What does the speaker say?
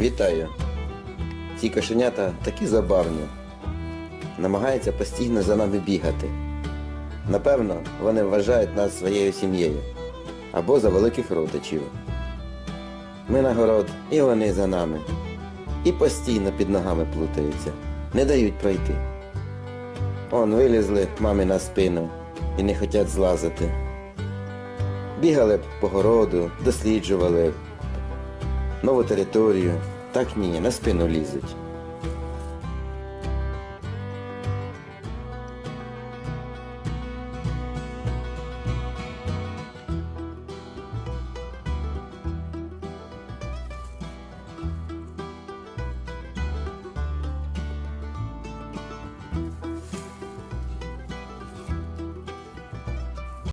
Вітаю! Ці кошенята такі забавні. Намагаються постійно за нами бігати. Напевно, вони вважають нас своєю сім'єю або за великих родичів. Ми на город, і вони за нами. І постійно під ногами плутаються, не дають пройти. Он вилізли мамі на спину і не хочуть злазити. Бігали по городу, досліджували нову територію. Так ні, на спину лізуть.